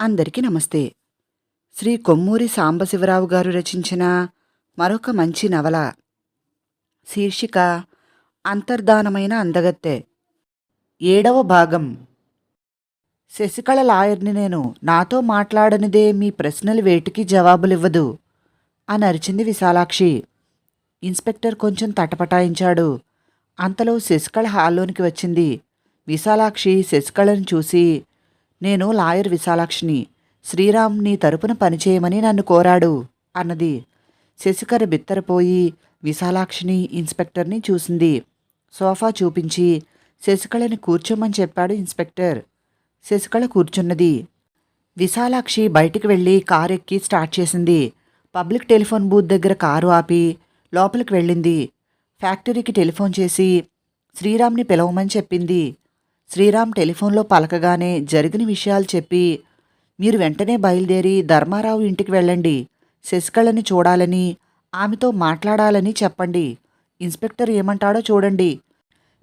అందరికీ నమస్తే. శ్రీ కొమ్మూరి సాంబశివరావు గారు రచించిన మరొక మంచి నవల. శీర్షిక అంతర్ధానమైన అందగత్తె. ఏడవ భాగం. శశికళ లాయర్ని నేను నాతో మాట్లాడనిదే మీ ప్రశ్నలు వేటికి జవాబులివ్వదు అని అరిచింది విశాలాక్షి. ఇన్స్పెక్టర్ కొంచెం తటపటాయించాడు. అంతలో శశికళ హాల్లోనికి వచ్చింది. విశాలాక్షి శశికళను చూసి నేను లాయర్ విశాలాక్షిని. శ్రీరామ్ నీ తరపున పనిచేయమని నన్ను కోరాడు అన్నది. శశికళ బిత్తరపోయి విశాలాక్షిని ఇన్స్పెక్టర్ని చూసింది. సోఫా చూపించి శశికళని కూర్చోమని చెప్పాడు ఇన్స్పెక్టర్. శశికళ కూర్చున్నది. విశాలాక్షి బయటికి వెళ్ళి కారు ఎక్కి స్టార్ట్ చేసింది. పబ్లిక్ టెలిఫోన్ బూత్ దగ్గర కారు ఆపి లోపలికి వెళ్ళింది. ఫ్యాక్టరీకి టెలిఫోన్ చేసి శ్రీరామ్ని పిలవమని చెప్పింది. శ్రీరామ్ టెలిఫోన్లో పలకగానే జరిగిన విషయాలు చెప్పి మీరు వెంటనే బయలుదేరి ధర్మారావు ఇంటికి వెళ్ళండి శశికళని చూడాలని ఆమెతో మాట్లాడాలని చెప్పండి. ఇన్స్పెక్టర్ ఏమంటాడో చూడండి.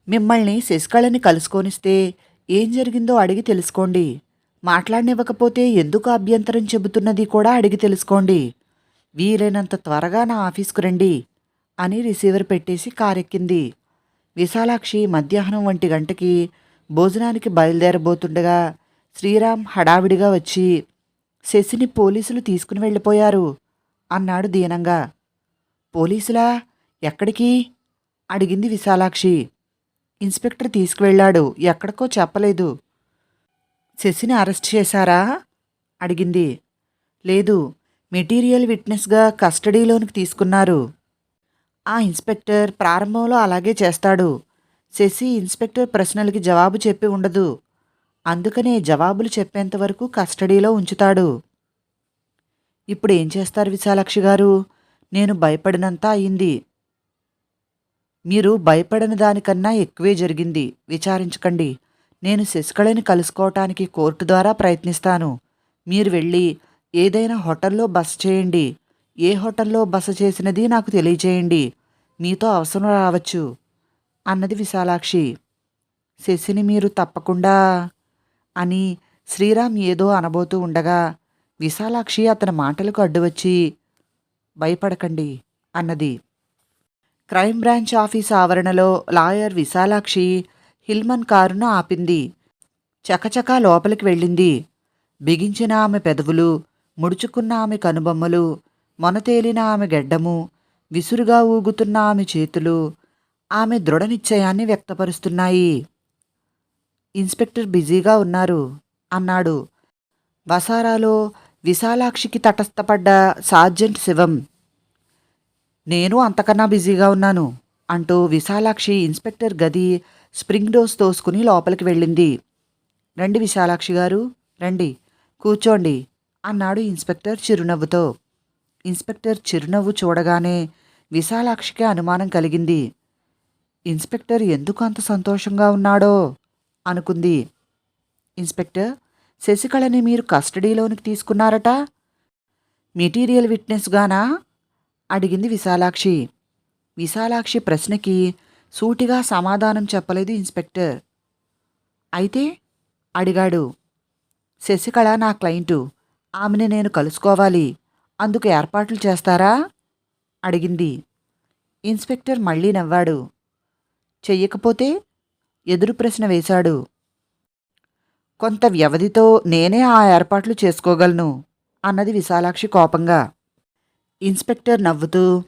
మిమ్మల్ని శశికళని కలుసుకొనిస్తే ఏం జరిగిందో అడిగి తెలుసుకోండి. మాట్లాడనివ్వకపోతే ఎందుకు అభ్యంతరం చెబుతున్నది కూడా అడిగి తెలుసుకోండి. వీలైనంత త్వరగా నా ఆఫీస్కు రండి అని రిసీవర్ పెట్టేసి కారెక్కింది. విశాలాక్షి మధ్యాహ్నం ఒంటి గంటకి భోజనానికి బయలుదేరబోతుండగా శ్రీరామ్ హడావిడిగా వచ్చి శశిని పోలీసులు తీసుకుని వెళ్ళిపోయారు అన్నాడు దీనంగా. పోలీసులా? ఎక్కడికి? అడిగింది విశాలాక్షి. ఇన్స్పెక్టర్ తీసుకువెళ్ళాడు. ఎక్కడికో చెప్పలేదు. శశిని అరెస్ట్ చేశారా? అడిగింది. లేదు. మెటీరియల్ విట్నెస్గా కస్టడీలోనికి తీసుకున్నారు. ఆ ఇన్స్పెక్టర్ ప్రారంభంలో అలాగే చేస్తాడు. శశి ఇన్స్పెక్టర్ ప్రశ్నలకి జవాబు చెప్పి ఉండదు. అందుకనే జవాబులు చెప్పేంతవరకు కస్టడీలో ఉంచుతాడు. ఇప్పుడు ఏం చేస్తారు విశాలాక్షి గారు? నేను భయపడినంత అయింది. మీరు భయపడిన దానికన్నా ఎక్కువే జరిగింది. విచారించకండి. నేను శశికళని కలుసుకోవటానికి కోర్టు ద్వారా ప్రయత్నిస్తాను. మీరు వెళ్ళి ఏదైనా హోటల్లో బస చేయండి. ఏ హోటల్లో బస చేసినది నాకు తెలియచేయండి మీతో అవసరం రావచ్చు. అన్నది విశాలాక్షి. శశిని మీరు తప్పకుండా అని శ్రీరామ్ ఏదో అనబోతూ ఉండగా విశాలాక్షి అతని మాటలకు అడ్డువచ్చి భయపడకండి అన్నది. క్రైమ్ బ్రాంచ్ ఆఫీస్ ఆవరణలో లాయర్ విశాలాక్షి హిల్మన్ కారును ఆపింది. చకచకా లోపలికి వెళ్ళింది. బిగించిన ఆమె పెదవులు ముడుచుకున్న ఆమె కనుబొమ్మలు మొనతేలిన ఆమె గెడ్డము విసురుగా ఊగుతున్న ఆమె చేతులు ఆమె దృఢ నిశ్చయాన్ని వ్యక్తపరుస్తున్నాయి. ఇన్స్పెక్టర్ బిజీగా ఉన్నారు. అన్నాడు. వసారాలో విశాలాక్షికి తటస్థపడ్డ సార్జెంట్ శివం. నేను అంతకన్నా బిజీగా ఉన్నాను అంటూ విశాలాక్షి ఇన్స్పెక్టర్ గది స్ప్రింగ్ డోస్ తోసుకుని లోపలికి వెళ్ళింది. రండి విశాలాక్షి గారు రండి కూర్చోండి అన్నాడు ఇన్స్పెక్టర్ చిరునవ్వుతో. ఇన్స్పెక్టర్ చిరునవ్వు చూడగానే విశాలాక్షికి అనుమానం కలిగింది. ఇన్స్పెక్టర్ ఎందుకు అంత సంతోషంగా ఉన్నాడో అనుకుంది. ఇన్స్పెక్టర్ శశికళని మీరు కస్టడీలోనికి తీసుకున్నారట? మెటీరియల్ విట్నెస్గానా అడిగింది విశాలాక్షి. విశాలాక్షి ప్రశ్నకి సూటిగా సమాధానం చెప్పలేదు ఇన్స్పెక్టర్. అయితే అడిగాడు శశికళ నా క్లయింటు ఆమెని నేను కలుసుకోవాలి అందుకు ఏర్పాట్లు చేస్తారా? అడిగింది. ఇన్స్పెక్టర్ మళ్ళీ నవ్వాడు చెయ్యకపోతే ఎదురు ప్రశ్న వేశాడు. కొంత వ్యవధితో నేనే ఆ ఏర్పాట్లు చేసుకోగలను అన్నది విశాలాక్షి కోపంగా. ఇన్స్పెక్టర్ నవ్వుతూ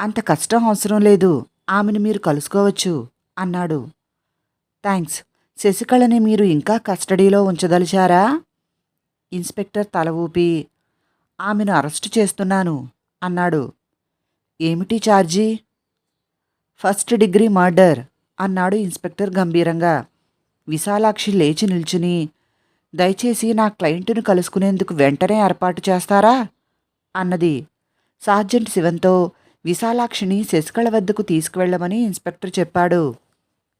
అంత కష్టం అవసరం లేదు ఆమెను మీరు కలుసుకోవచ్చు అన్నాడు. థ్యాంక్స్ శశికళని మీరు ఇంకా కస్టడీలో ఉంచదలిచారా? ఇన్స్పెక్టర్ తల ఊపి ఆమెను అరెస్టు చేస్తున్నాను అన్నాడు. ఏమిటి ఛార్జీ ఫస్ట్ డిగ్రీ మర్డర్ అన్నాడు ఇన్స్పెక్టర్ గంభీరంగా. విశాలాక్షి లేచి నిల్చుని దయచేసి నా క్లయింట్ను కలుసుకునేందుకు వెంటనే ఏర్పాటు చేస్తారా? అన్నది. సార్జెంట్ శివంతో విశాలాక్షిని శశికళ వద్దకు తీసుకువెళ్ళమని ఇన్స్పెక్టర్ చెప్పాడు.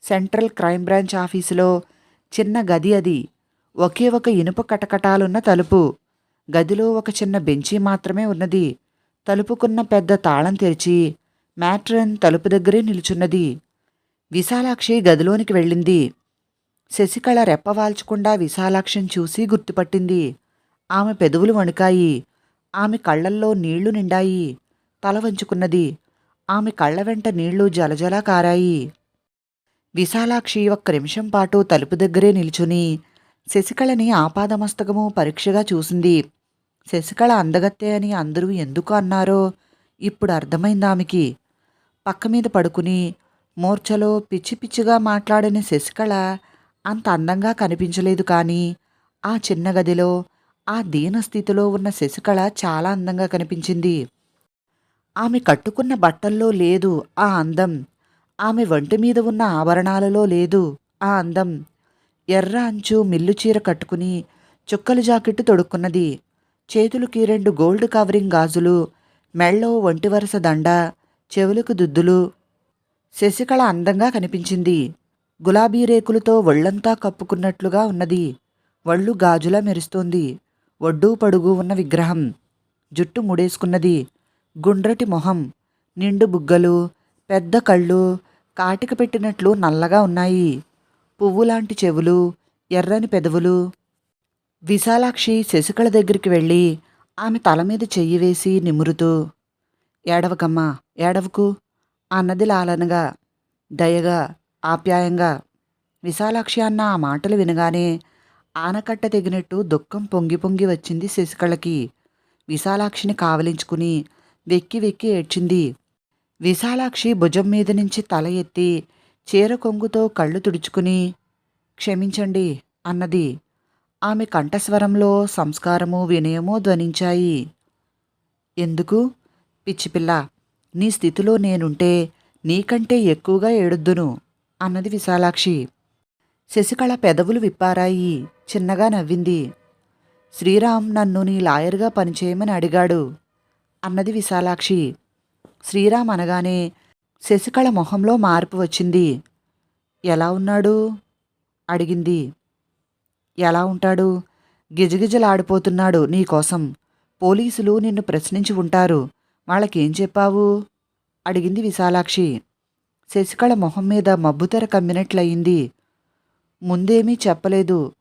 సెంట్రల్ క్రైమ్ బ్రాంచ్ ఆఫీసులో చిన్న గది అది. ఒకే ఒక ఇనుప కటకటాలున్న తలుపు. గదిలో ఒక చిన్న బెంచీ మాత్రమే ఉన్నది. తలుపుకున్న పెద్ద తాళం తెరిచి మ్యాట్రన్ తలుపు దగ్గరే నిలుచున్నది. విశాలాక్షి గదిలోనికి వెళ్ళింది. శశికళ రెప్పవాల్చకుండా విశాలాక్షిని చూసి గుర్తుపట్టింది. ఆమె పెదవులు వణికాయి. ఆమె కళ్ళల్లో నీళ్ళు నిండాయి. తల వంచుకున్నది. ఆమె కళ్ళ వెంట నీళ్ళు జలజలా కారాయి. విశాలాక్షి ఒక్క నిమిషం పాటు తలుపు దగ్గరే నిల్చుని శశికళని ఆపాదమస్తకము పరీక్షగా చూసింది. శశికళ అందగత్తే అని అందరూ ఎందుకు అన్నారో ఇప్పుడు అర్థమైంది ఆమెకి పక్క మీద పడుకుని మూర్ఛలో పిచ్చి పిచ్చిగా మాట్లాడిన శశికళ అంత అందంగా కనిపించలేదు కానీ ఆ చిన్న గదిలో ఆ దీన స్థితిలో ఉన్న శశికళ చాలా అందంగా కనిపించింది. ఆమె కట్టుకున్న బట్టల్లో లేదు ఆ అందం. ఆమె వంటి మీద ఉన్న ఆభరణాలలో లేదు ఆ అందం. ఎర్ర అంచు మిల్లు చీర కట్టుకుని చుక్కల జాకెట్టు తొడుక్కున్నది. చేతులకి రెండు గోల్డ్ కవరింగ్ గాజులు మెళ్ళో ఒంటి వరుస దండ చెవులకు దుద్దులు శశికళ అందంగా కనిపించింది. గులాబీ రేకులతో ఒళ్ళంతా కప్పుకున్నట్లుగా ఉన్నది. వళ్ళు గాజులా మెరుస్తోంది. ఒడ్డు పడుగు ఉన్న విగ్రహం. జుట్టు ముడేసుకున్నది. గుండ్రటి మొహం. నిండు బుగ్గలు. పెద్ద కళ్ళు. కాటిక పెట్టినట్లు నల్లగా ఉన్నాయి. పువ్వులాంటి చెవులు. ఎర్రని పెదవులు. విశాలాక్షి శశికళ దగ్గరికి వెళ్ళి ఆమె తల మీద చెయ్యి వేసి నిమురుతూ ఏడవకమ్మా ఏడవకు. అన్నది లాలనగా దయగా ఆప్యాయంగా విశాలాక్షి అన్న ఆ మాటలు వినగానే ఆనకట్ట తెగినట్టు దుఃఖం పొంగి పొంగి వచ్చింది శశికళకి. విశాలాక్షిని కావలించుకుని వెక్కి వెక్కి ఏడ్చింది. విశాలాక్షి భుజం మీద నుంచి తల ఎత్తి చీర కొంగుతో కళ్ళు తుడుచుకుని క్షమించండి అన్నది. ఆమె కంఠస్వరంలో సంస్కారము వినయమో ధ్వనించాయి. ఎందుకు? పిచ్చిపిల్ల నీ స్థితిలో నేనుంటే నీకంటే ఎక్కువగా ఏడుద్దును అన్నది విశాలాక్షి. శశికళ పెదవులు విప్పారాయి చిన్నగా నవ్వింది. శ్రీరామ్ నన్ను నీ లాయర్గా పనిచేయమని అడిగాడు అన్నది విశాలాక్షి. శ్రీరామ్ అనగానే శశికళ మొహంలో మార్పు వచ్చింది. ఎలా ఉన్నాడు? అడిగింది. ఎలా ఉంటాడు? గిజగిజలాడిపోతున్నాడు నీకోసం పోలీసులు నిన్ను ప్రశ్నించి ఉంటారు. వాళ్ళకేం చెప్పావు? అడిగింది విశాలాక్షి. శశికళ మొహం మీద మబ్బుతెర కమ్మినట్లయింది. ముందేమీ చెప్పలేదు.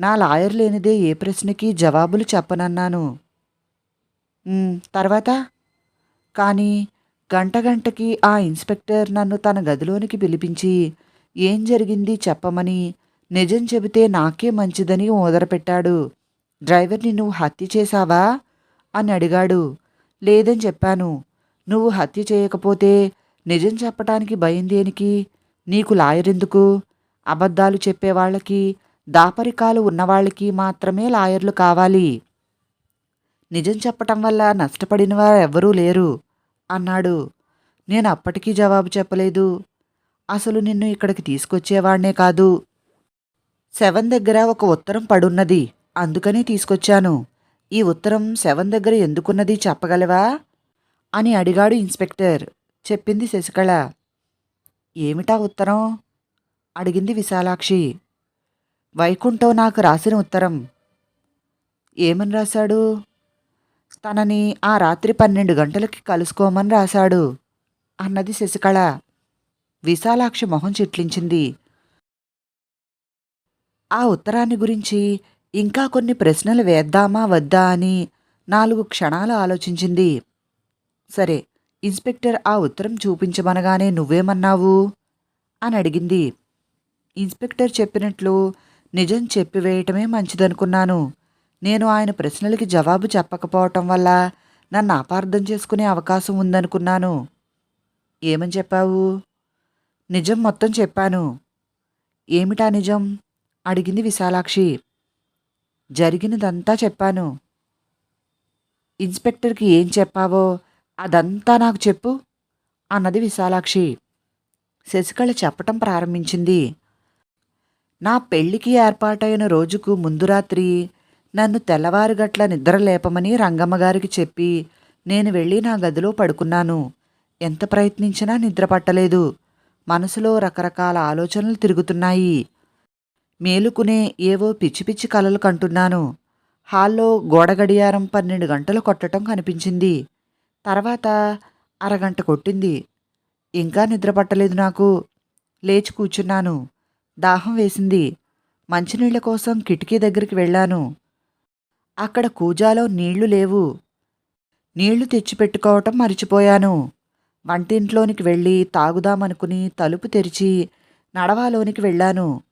నా లాయర్ లేనిదే ఏ ప్రశ్నకి జవాబులు చెప్పనన్నాను. తర్వాత? కానీ గంట గంటకి ఆ ఇన్స్పెక్టర్ నన్ను తన గదిలోనికి పిలిపించి ఏం జరిగింది చెప్పమని నిజం చెబితే నాకే మంచిదని ఓదరపెట్టాడు. డ్రైవర్ని నువ్వు హత్య చేశావా? అని అడిగాడు. లేదని చెప్పాను. నువ్వు హత్య చేయకపోతే నిజం చెప్పటానికి భయం దేనికి? నీకు లాయర్ ఎందుకు అబద్ధాలు చెప్పేవాళ్ళకి దాపరికాలు ఉన్నవాళ్ళకి మాత్రమే లాయర్లు కావాలి. నిజం చెప్పటం వల్ల నష్టపడిన వారు ఎవ్వరూ లేరు అన్నాడు. నేను అప్పటికీ జవాబు చెప్పలేదు. అసలు నిన్ను ఇక్కడికి తీసుకొచ్చేవాడినే కాదు. శవం దగ్గర ఒక ఉత్తరం పడున్నది అందుకని తీసుకొచ్చాను. ఈ ఉత్తరం శవం దగ్గర ఎందుకున్నది చెప్పగలవా? అని అడిగాడు ఇన్స్పెక్టర్. చెప్పింది శశికళ. ఏమిటా ఉత్తరం? అడిగింది విశాలాక్షి. వైకుంఠం నాకు రాసిన ఉత్తరం. ఏమని రాశాడు? తనని ఆ రాత్రి పన్నెండు గంటలకి కలుసుకోమని రాశాడు అన్నది శశికళ. విశాలాక్షి మొహం చిట్లించింది. ఆ ఉత్తరాన్ని గురించి ఇంకా కొన్ని ప్రశ్నలు వేద్దామా వద్దా అని నాలుగు క్షణాలు ఆలోచించింది. సరే ఇన్స్పెక్టర్ ఆ ఉత్తరం చూపించమనగానే నువ్వేమన్నావు? అని అడిగింది. ఇన్స్పెక్టర్ చెప్పినట్లు నిజం చెప్పివేయటమే మంచిదనుకున్నాను. నేను ఆయన ప్రశ్నలకి జవాబు చెప్పకపోవటం వల్ల నన్ను అపార్థం చేసుకునే అవకాశం ఉందనుకున్నాను. ఏమని చెప్పావు? నిజం మొత్తం చెప్పాను. ఏమిటా నిజం? అడిగింది విశాలాక్షి. జరిగినదంతా చెప్పాను. ఇన్స్పెక్టర్కి ఏం చెప్పావో అదంతా నాకు చెప్పు అన్నది విశాలాక్షి. శశికళ చెప్పటం ప్రారంభించింది. నా పెళ్ళికి ఏర్పాటైన రోజుకు ముందు రాత్రి నన్ను తెల్లవారుగట్ల నిద్ర లేపమని రంగమ్మగారికి చెప్పి నేను వెళ్ళి నా గదిలో పడుకున్నాను. ఎంత ప్రయత్నించినా నిద్ర పట్టలేదు. మనసులో రకరకాల ఆలోచనలు తిరుగుతున్నాయి. మేలుకునే ఏవో పిచ్చి పిచ్చి కలలు కంటున్నాను. హాల్లో గోడ గడియారం పన్నెండు గంటలు కొట్టడం కనిపించింది. తర్వాత అరగంట కొట్టింది. ఇంకా నిద్రపట్టలేదు నాకు. లేచి కూర్చున్నాను. దాహం వేసింది. మంచినీళ్ళ కోసం కిటికీ దగ్గరికి వెళ్ళాను. అక్కడ కూజాలో నీళ్ళు లేవు. నీళ్ళు తెచ్చిపెట్టుకోవటం మరిచిపోయాను. వంటింట్లోనికి వెళ్ళి తాగుదామనుకుని తలుపు తెరిచి నడవాలోనికి వెళ్ళాను.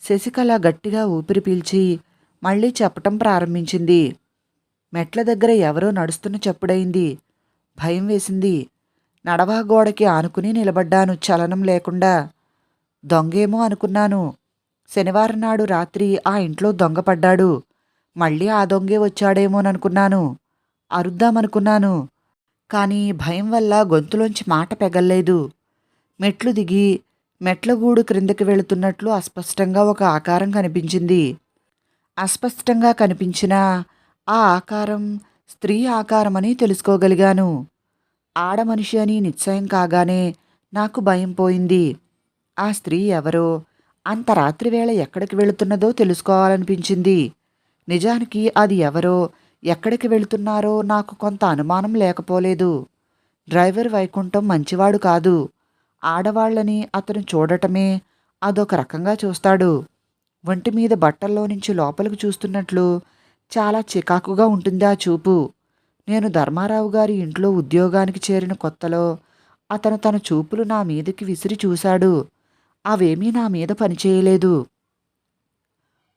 శశికళ గట్టిగా ఊపిరి పీల్చి మళ్ళీ చెప్పటం ప్రారంభించింది. మెట్ల దగ్గర ఎవరో నడుస్తున్న చెప్పుడైంది. భయం వేసింది. నడవా గోడకి ఆనుకుని నిలబడ్డాను. చలనం లేకుండా దొంగేమో అనుకున్నాను. శనివారం నాడు రాత్రి ఆ ఇంట్లో దొంగ పడ్డాడు. మళ్ళీ ఆ దొంగే వచ్చాడేమోననుకున్నాను. అరుద్దామనుకున్నాను. కానీ భయం వల్ల గొంతులోంచి మాట పెగల్లేదు. మెట్లు దిగి మెట్లగూడు క్రిందకి వెళుతున్నట్లు అస్పష్టంగా ఒక ఆకారం కనిపించింది. అస్పష్టంగా కనిపించిన ఆ ఆకారం స్త్రీ ఆకారమని తెలుసుకోగలిగాను. ఆడమనిషి అని నిశ్చయం కాగానే నాకు భయం పోయింది. ఆ స్త్రీ ఎవరో అంత రాత్రివేళ ఎక్కడికి వెళుతున్నదో తెలుసుకోవాలనిపించింది. నిజానికి అది ఎవరో ఎక్కడికి వెళుతున్నారో నాకు కొంత అనుమానం లేకపోలేదు. డ్రైవర్ వైకుంఠం మంచివాడు కాదు. ఆడవాళ్ళని అతను చూడటమే అదొక రకంగా చూస్తాడు. ఒంటి మీద బట్టల్లో నుంచి లోపలికి చూస్తున్నట్లు చాలా చికాకుగా ఉంటుంది ఆ చూపు. నేను ధర్మారావు గారి ఇంట్లో ఉద్యోగానికి చేరిన కొత్తలో అతను తన చూపులు నా మీదకి విసిరి చూశాడు. అవేమీ నా మీద పనిచేయలేదు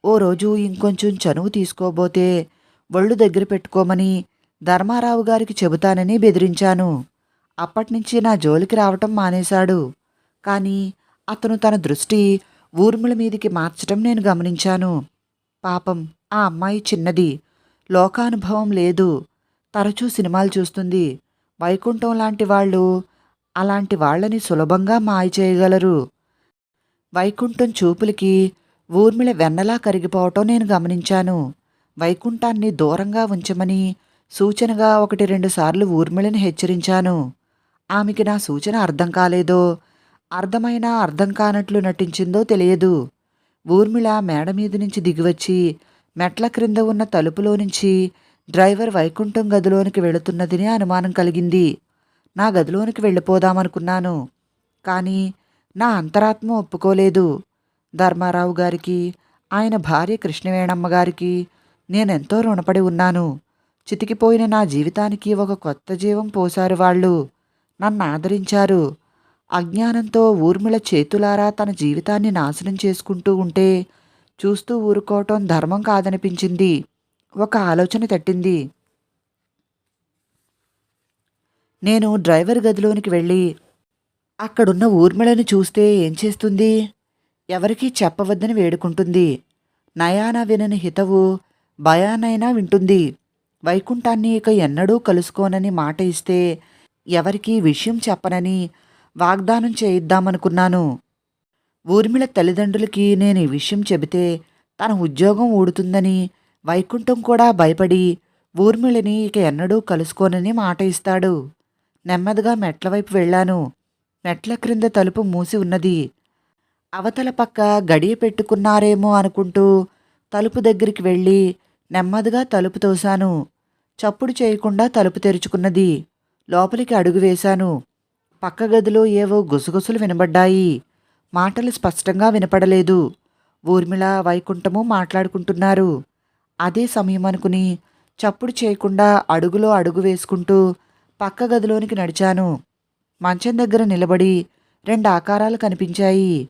ఓ రోజు ఇంకొంచెం చనువు తీసుకోబోతే ఒళ్ళు దగ్గర పెట్టుకోమని ధర్మారావు గారికి చెబుతానని బెదిరించాను. అప్పటినుంచి నా జోలికి రావటం మానేశాడు. కానీ అతను తన దృష్టి ఊర్మిళ మీదికి మార్చటం నేను గమనించాను. పాపం ఆ అమ్మాయి చిన్నది. లోకానుభవం లేదు. తరచూ సినిమాలు చూస్తుంది. వైకుంఠం లాంటి వాళ్ళు అలాంటి వాళ్ళని సులభంగా మాయ చేయగలరు. వైకుంఠం చూపులకి ఊర్మిళ వెన్నలా కరిగిపోవటం నేను గమనించాను. వైకుంఠాన్ని దూరంగా ఉంచమని సూచనగా ఒకటి రెండు సార్లు ఊర్మిళని హెచ్చరించాను. ఆమెకి నా సూచన అర్థం కాలేదో? అర్థమైనా అర్థం కానట్లు నటించిందో తెలియదు. ఊర్మిళ మేడ మీద నుంచి దిగివచ్చి మెట్ల క్రింద ఉన్న తలుపులో నుంచి డ్రైవర్ వైకుంఠం గదిలోనికి వెళుతున్నదని అనుమానం కలిగింది. నా గదిలోనికి వెళ్ళిపోదామనుకున్నాను. కానీ నా అంతరాత్మ ఒప్పుకోలేదు. ధర్మారావు గారికి ఆయన భార్య కృష్ణవేణమ్మ గారికి నేనెంతో రుణపడి ఉన్నాను. చితికిపోయిన నా జీవితానికి ఒక కొత్త జీవం పోశారు వాళ్ళు. నన్ను ఆదరించారు. అజ్ఞానంతో ఊర్మిళ చేతులారా తన జీవితాన్ని నాశనం చేసుకుంటూ ఉంటే చూస్తూ ఊరుకోవటం ధర్మం కాదనిపించింది. ఒక ఆలోచన తట్టింది. నేను డ్రైవర్ గదిలోనికి వెళ్ళి అక్కడున్న ఊర్మిళను చూస్తే ఏం చేస్తుంది? ఎవరికీ చెప్పవద్దని వేడుకుంటుంది. నయాన వినని హితవు భయానైనా వింటుంది. వైకుంఠాన్ని ఇక ఎన్నడూ కలుసుకోనని మాట ఇస్తే ఎవరికీ విషయం చెప్పనని వాగ్దానం చేయిద్దామనుకున్నాను. ఊర్మిళ తల్లిదండ్రులకి నేను ఈ విషయం చెబితే తన ఉద్యోగం ఊడుతుందని వైకుంఠం కూడా భయపడి ఊర్మిళని ఇక ఎన్నడూ కలుసుకోనని మాట ఇస్తాడు. నెమ్మదిగా మెట్ల వైపు వెళ్ళాను. మెట్ల క్రింద తలుపు మూసి ఉన్నది. అవతల పక్క గడియ పెట్టుకున్నారేమో అనుకుంటూ తలుపు దగ్గరికి వెళ్ళి నెమ్మదిగా తలుపు తోశాను. చప్పుడు చేయకుండా తలుపు తెరుచుకున్నది. లోపలికి అడుగు వేశాను. పక్క గదిలో ఏవో గుసగుసలు వినబడ్డాయి. మాటలు స్పష్టంగా వినపడలేదు. ఊర్మిళ వైకుంఠము మాట్లాడుకుంటున్నారు. అదే సమయం అనుకుని చప్పుడు చేయకుండా అడుగులో అడుగు వేసుకుంటూ పక్క గదిలోనికి నడిచాను. మంచం దగ్గర నిలబడి రెండు ఆకారాలు కనిపించాయి.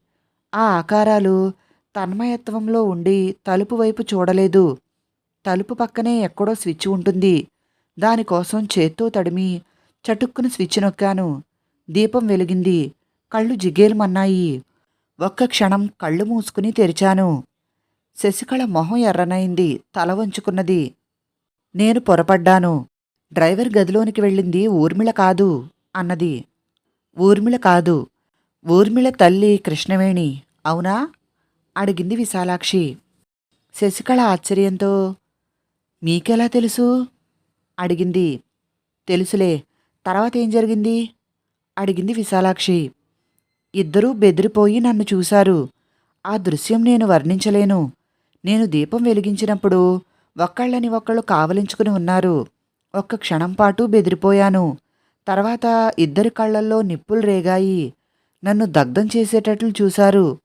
ఆ ఆకారాలు తన్మయత్వంలో ఉండి తలుపు వైపు చూడలేదు. తలుపు పక్కనే ఎక్కడో స్విచ్ ఉంటుంది. దానికోసం చేత్తో తడిమి చటుక్కున స్విచ్ నొక్కాను. దీపం వెలిగింది. కళ్ళు జిగేలుమన్నాయి. ఒక్క క్షణం కళ్ళు మూసుకుని తెరిచాను. శశికళ మొహం ఎర్రనైంది. తల వంచుకున్నది. నేను పొరపడ్డాను. డ్రైవర్ గదిలోనికి వెళ్ళింది. ఊర్మిళ కాదు అన్నది. ఊర్మిళ కాదు. ఊర్మిళ తల్లి కృష్ణవేణి. అవునా? అడిగింది విశాలాక్షి. శశికళ ఆశ్చర్యంతో మీకెలా తెలుసు? అడిగింది. తెలుసులే. తర్వాత ఏం జరిగింది అడిగింది విశాలాక్షి. ఇద్దరూ బెదిరిపోయి నన్ను చూశారు. ఆ దృశ్యం నేను వర్ణించలేను. నేను దీపం వెలిగించినప్పుడు ఒక్కళ్ళని ఒక్కళ్ళు కావలించుకుని ఉన్నారు. ఒక్క క్షణం పాటు బెదిరిపోయాను. తర్వాత ఇద్దరి కళ్ళల్లో నిప్పులు రేగాయి. నన్ను దగ్ధం చేసేటట్లు చూశారు.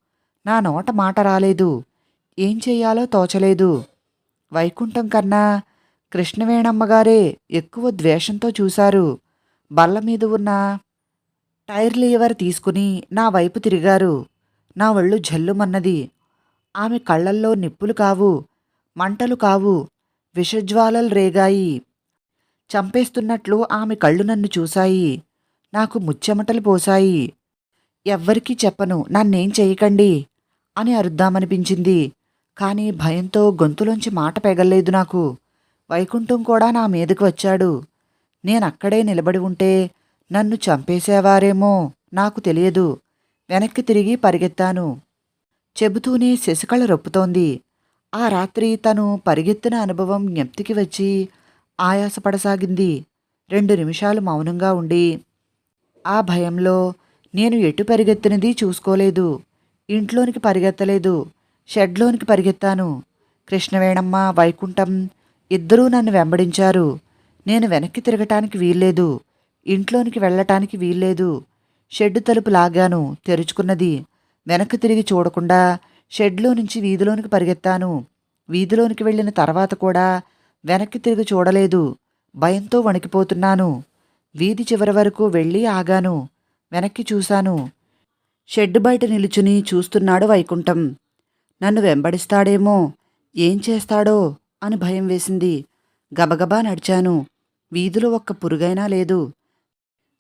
నా నోట మాట రాలేదు. ఏం చేయాలో తోచలేదు. వైకుంఠం కన్నా కృష్ణవేణమ్మగారే ఎక్కువ ద్వేషంతో చూశారు. బల్ల మీద ఉన్న టైర్ లీవర్ తీసుకుని నా వైపు తిరిగారు. నా ఒళ్ళు జల్లుమన్నది. ఆమె కళ్ళల్లో నిప్పులు కావు మంటలు కావు విషజ్వాలలు రేగాయి. చంపేస్తున్నట్లు ఆమె కళ్ళు నన్ను చూశాయి. నాకు ముచ్చెమటలు పోశాయి. ఎవ్వరికీ చెప్పను నన్నేం చేయకండి అని అరుద్దామనిపించింది. కానీ భయంతో గొంతులోంచి మాట పెగల్లేదు నాకు. వైకుంఠం కూడా నా మీదకు వచ్చాడు. నేనక్కడే నిలబడి ఉంటే నన్ను చంపేసేవారేమో నాకు తెలియదు. వెనక్కి తిరిగి పరిగెత్తాను. చెబుతూనే శశికళ రొప్పుతోంది. ఆ రాత్రి తను పరిగెత్తిన అనుభవం జ్ఞప్తికి వచ్చి ఆయాసపడసాగింది. రెండు నిమిషాలు మౌనంగా ఉండి ఆ భయంలో నేను ఎటు పరిగెత్తినది చూసుకోలేదు. ఇంట్లోనికి పరిగెత్తలేదు. షెడ్లోనికి పరిగెత్తాను. కృష్ణవేణమ్మ వైకుంఠం ఇద్దరూ నన్ను వెంబడించారు. నేను వెనక్కి తిరగటానికి వీల్లేదు. ఇంట్లోనికి వెళ్ళటానికి వీల్లేదు. షెడ్డు తలుపు లాగాను తెరుచుకున్నది. వెనక్కి తిరిగి చూడకుండా షెడ్లో నుంచి వీధిలోనికి పరిగెత్తాను. వీధిలోనికి వెళ్ళిన తర్వాత కూడా వెనక్కి తిరిగి చూడలేదు. భయంతో వణికిపోతున్నాను. వీధి చివరి వరకు వెళ్ళి ఆగాను. వెనక్కి చూశాను. షెడ్డు బయట నిలుచుని చూస్తున్నాడు వైకుంఠం. నన్ను వెంబడిస్తాడేమో? ఏం చేస్తాడో? అని భయం వేసింది. గబగబా నడిచాను. వీధిలో ఒక్క పురుగైనా లేదు.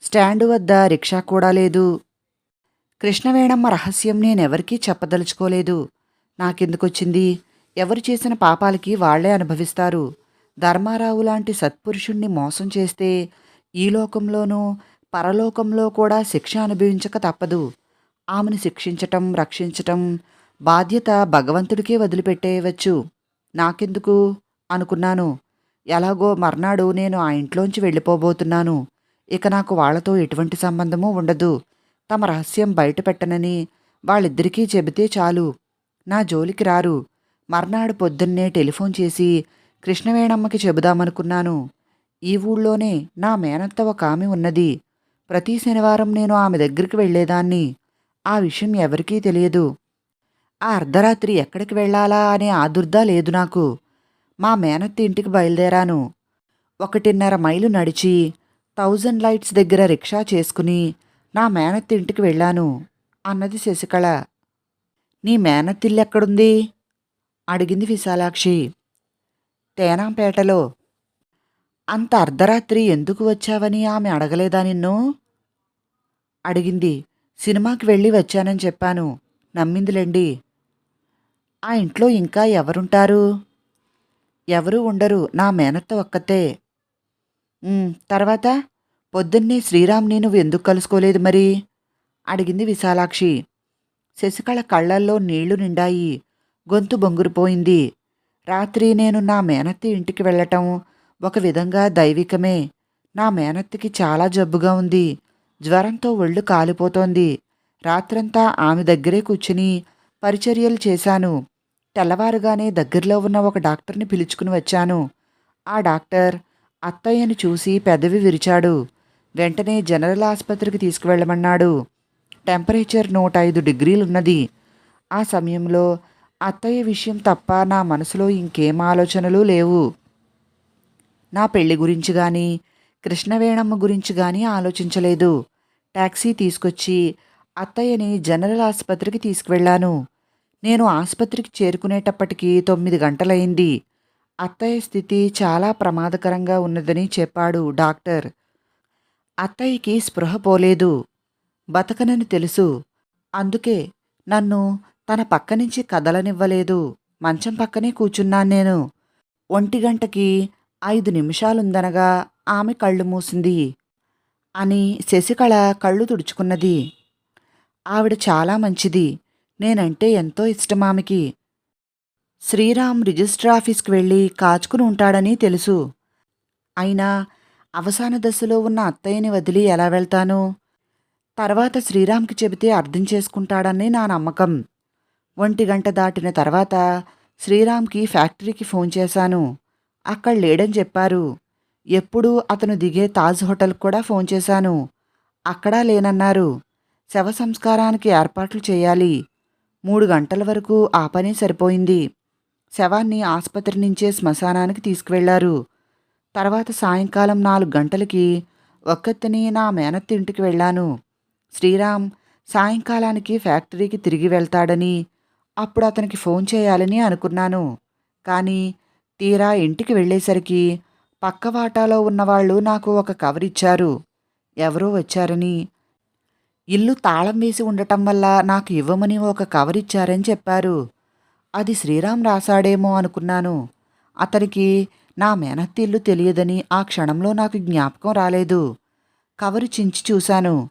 స్టాండు వద్ద రిక్షా కూడా లేదు. కృష్ణవేణమ్మ రహస్యం నేనెవరికీ చెప్పదలుచుకోలేదు. నాకెందుకొచ్చింది? ఎవరు చేసిన పాపాలకి వాళ్ళే అనుభవిస్తారు. ధర్మారావు లాంటి సత్పురుషుణ్ణి మోసం చేస్తే ఈ లోకంలోనూ పరలోకంలో కూడా శిక్ష అనుభవించక తప్పదు. ఆమెను శిక్షించటం రక్షించటం బాధ్యత భగవంతుడికే వదిలిపెట్టేయవచ్చు. నాకెందుకు? అనుకున్నాను. ఎలాగో మర్నాడు నేను ఆ ఇంట్లోంచి వెళ్ళిపోబోతున్నాను. ఇక నాకు వాళ్ళతో ఎటువంటి సంబంధమూ ఉండదు. తమ రహస్యం బయటపెట్టనని వాళ్ళిద్దరికీ చెబితే చాలు. నా జోలికి రారు. మర్నాడు పొద్దున్నే టెలిఫోన్ చేసి కృష్ణవేణమ్మకి చెబుదామనుకున్నాను. ఈ ఊళ్ళోనే నా మేనత్త ఒక ఆమె ఉన్నది. ప్రతి శనివారం నేను ఆమె దగ్గరికి వెళ్ళేదాన్ని. ఆ విషయం ఎవరికీ తెలియదు. ఆ అర్ధరాత్రి ఎక్కడికి వెళ్ళాలా అనే ఆదుర్దా లేదు నాకు. మా మేనత్తి ఇంటికి బయలుదేరాను. ఒకటిన్నర మైలు నడిచి థౌజండ్ లైట్స్ దగ్గర రిక్షా చేసుకుని నా మేనత్తి ఇంటికి వెళ్ళాను. అన్నది శశికళ. నీ మేనత్తిల్లు ఎక్కడుంది? అడిగింది విశాలాక్షి. తేనాంపేటలో. అంత అర్ధరాత్రి ఎందుకు వచ్చావని ఆమె అడగలేదా నిన్ను? అడిగింది. సినిమాకి వెళ్ళి వచ్చానని చెప్పాను. నమ్మిందిలేండి. ఆ ఇంట్లో ఇంకా ఎవరుంటారు? ఎవరూ ఉండరు. నా మేనత్త ఒక్కతే. తర్వాత? పొద్దున్నే శ్రీరామ్ని నువ్వు ఎందుకు కలుసుకోలేదు మరి? అడిగింది విశాలాక్షి. శశికళ కళ్ళల్లో నీళ్ళు నిండాయి. గొంతు బొంగురుపోయింది. రాత్రి నేను నా మేనత్తి ఇంటికి వెళ్ళటం ఒక విధంగా దైవికమే. నా మేనత్తికి చాలా జబ్బుగా ఉంది. జ్వరంతో ఒళ్ళు కాలిపోతోంది. రాత్రంతా ఆమె దగ్గరే కూర్చుని పరిచర్యలు చేశాను. తెల్లవారుగానే దగ్గరలో ఉన్న ఒక డాక్టర్ని పిలుచుకుని వచ్చాను. ఆ డాక్టర్ అత్తయ్యని చూసి పెదవి విరిచాడు. వెంటనే జనరల్ ఆసుపత్రికి తీసుకువెళ్ళమన్నాడు. టెంపరేచర్ నూట ఐదు డిగ్రీలున్నది. ఆ సమయంలో అత్తయ్య విషయం తప్ప నా మనసులో ఇంకేం ఆలోచనలు లేవు. నా పెళ్ళి గురించి కానీ కృష్ణవేణమ్మ గురించి కానీ ఆలోచించలేదు. ట్యాక్సీ తీసుకొచ్చి అత్తయ్యని జనరల్ ఆసుపత్రికి తీసుకువెళ్ళాను. నేను ఆసుపత్రికి చేరుకునేటప్పటికి తొమ్మిది గంటలైంది. అత్తయ్య స్థితి చాలా ప్రమాదకరంగా ఉన్నదని చెప్పాడు డాక్టర్. అత్తయ్యకి స్పృహ పోలేదు. బతకనని తెలుసు. అందుకే నన్ను తన పక్క నుంచి కదలనివ్వలేదు. మంచం పక్కనే కూర్చున్నాను నేను. ఒంటి గంటకి ఐదు నిమిషాలుందనగా ఆమె కళ్ళు మూసింది అని శశికళ కళ్ళు తుడుచుకున్నది. ఆవిడ చాలా మంచిది. నేనంటే ఎంతో ఇష్టం ఆమెకి శ్రీరామ్ రిజిస్టర్ ఆఫీస్కి వెళ్ళి కాచుకుని ఉంటాడని తెలుసు. అయినా అవసాన దశలో ఉన్న అత్తయ్యని వదిలి ఎలా వెళ్తాను? తర్వాత శ్రీరామ్కి చెబితే అర్థం చేసుకుంటాడని నా నమ్మకం. ఒంటి గంట దాటిన తర్వాత శ్రీరామ్కి ఫ్యాక్టరీకి ఫోన్ చేశాను. అక్కడ లేడని చెప్పారు. ఎప్పుడూ అతను దిగే తాజ్ హోటల్కి కూడా ఫోన్ చేశాను. అక్కడా లేనన్నారు. శవ సంస్కారానికి ఏర్పాట్లు చేయాలి. మూడు గంటల వరకు ఆ పని సరిపోయింది. శవాన్ని ఆసుపత్రి నుంచే శ్మశానానికి తీసుకువెళ్ళారు. తర్వాత సాయంకాలం నాలుగు గంటలకి ఒక్కతిని నా మేనత్తి ఇంటికి వెళ్ళాను. శ్రీరామ్ సాయంకాలానికి ఫ్యాక్టరీకి తిరిగి వెళ్తాడని అప్పుడు అతనికి ఫోన్ చేయాలని అనుకున్నాను. కానీ తీరా ఇంటికి వెళ్ళేసరికి పక్క వాటాలో ఉన్నవాళ్ళు నాకు ఒక కవర్ ఇచ్చారు. ఎవరో వచ్చారని ఇల్లు తాళం వేసి ఉండటం వల్ల నాకు ఇవ్వమని ఒక కవర్ ఇచ్చారని చెప్పారు. అది శ్రీరామ్ రాశాడేమో అనుకున్నాను. అతనికి నా మేనత్తి ఇల్లు తెలియదని ఆ క్షణంలో నాకు జ్ఞాపకం రాలేదు. కవరు చించి చూశాను.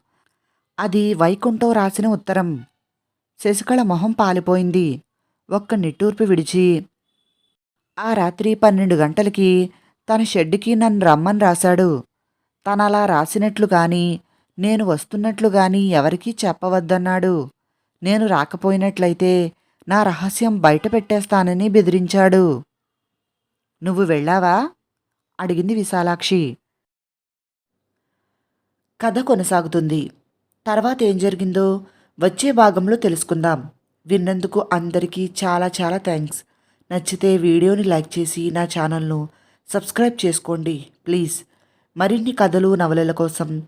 అది వైకుంఠం రాసిన ఉత్తరం. శశికళ మొహం పాలిపోయింది. ఒక్క నిట్టూర్పు విడిచి ఆ రాత్రి పన్నెండు గంటలకి తన షెడ్డుకి నన్ను రమ్మని రాశాడు. తనలా రాసినట్లు కానీ నేను వస్తున్నట్లుగాని ఎవరికీ చెప్పవద్దన్నాడు. నేను రాకపోయినట్లయితే నా రహస్యం బయట పెట్టేస్తానని బెదిరించాడు. నువ్వు వెళ్ళావా? అడిగింది విశాలాక్షి. కథ కొనసాగుతుంది. తర్వాత ఏం జరిగిందో వచ్చే భాగంలో తెలుసుకుందాం. విన్నందుకు అందరికీ చాలా చాలా థ్యాంక్స్. నచ్చితే వీడియోని లైక్ చేసి నా ఛానల్ను సబ్స్క్రైబ్ చేసుకోండి ప్లీజ్. మరిన్ని కథలు నవలల కోసం